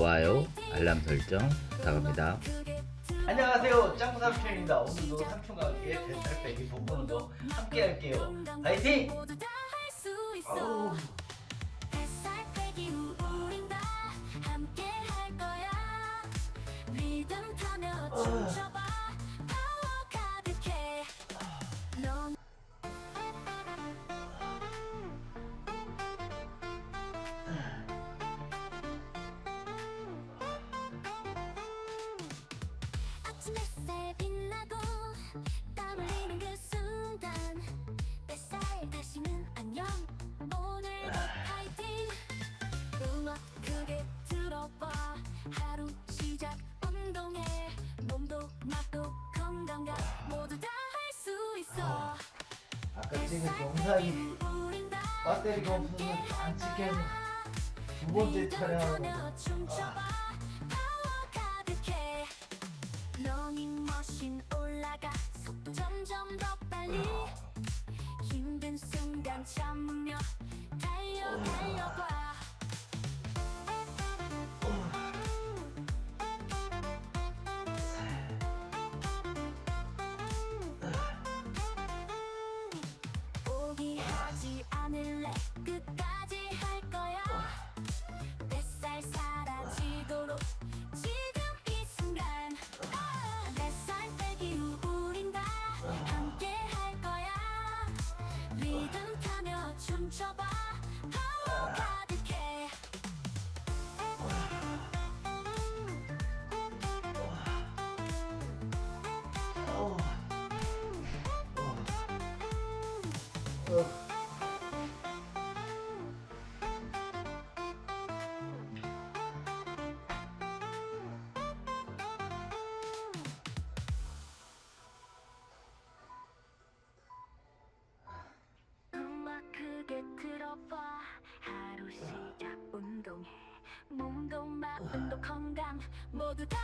좋아요, 알람 설정 부탁합니다. 안녕하세요 짱구 삼촌입니다. 오늘도 삼촌과 함께 뱃살 빼기 본보는도 함께 할게요. 파이팅! 아우. 찍은 영상이 배터리가 없어서 안 찍혀서 두 번째 촬영하고 아, 成长吧 바쁨도 건강 모두 다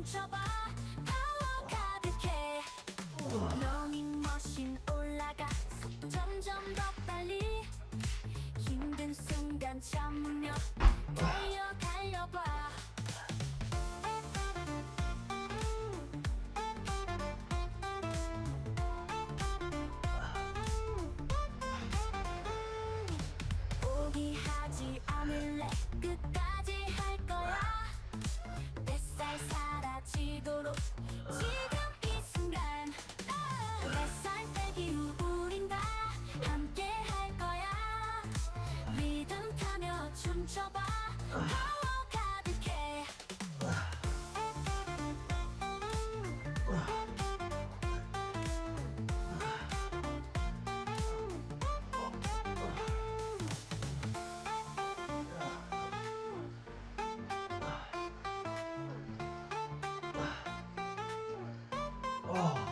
멈춰봐. 파워 가득해. 러닝 머신 올라가. 점점 더 빨리. 힘든 순간 참 멈춰봐. 파워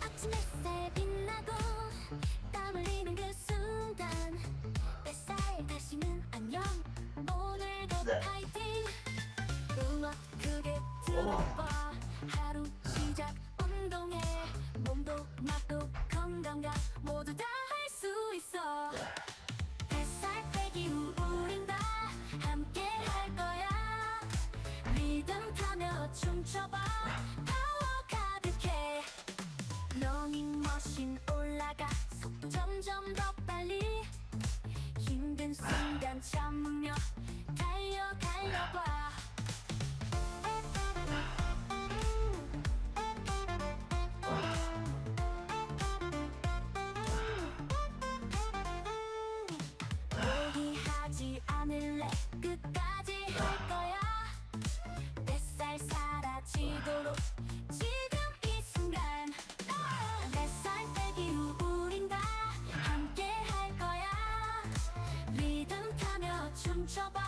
아침 햇살 빛나고 땀 흘리는 그 순간 뱃살 다시는 안녕. 오늘도 네. 파이팅. 음악 크게 들어봐. 하루 시작 운동해. 몸도 맛도 건강과 모두 다 할 수 있어. 뱃살 빼기 우린 다. 함께 할 거야. 리듬 타며 춤춰봐. 파워 가득해. 러닝머신 올라가. 속도 점점 더 빨리. 힘든 순간 참으며 争吵吧。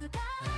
僕が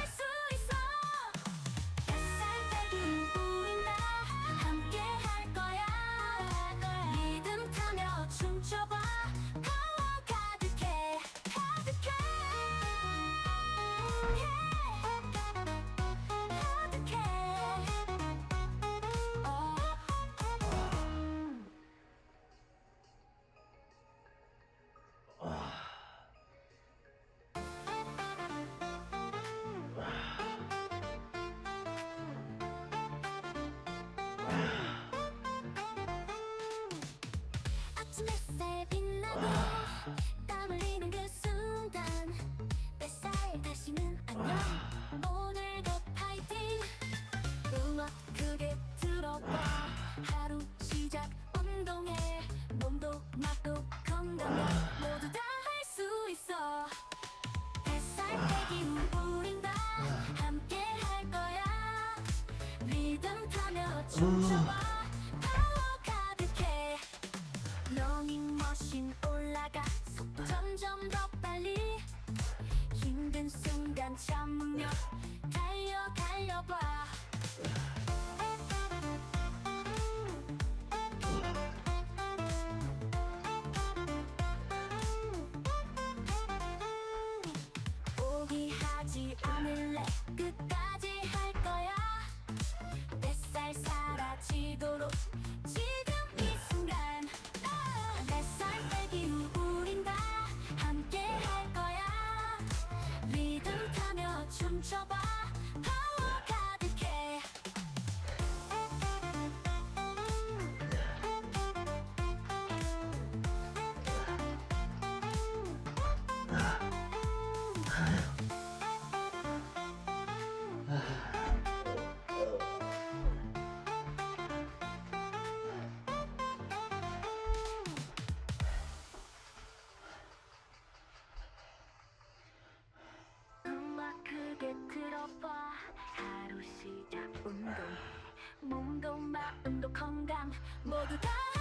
Oh. 踊る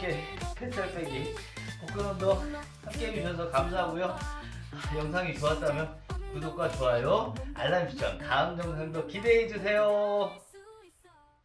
함께 햇살 빼기. 복근운동 함께 해주셔서 감사하고요. 아, 영상이 좋았다면 구독과 좋아요 알람 시청 다음 영상도 기대해주세요.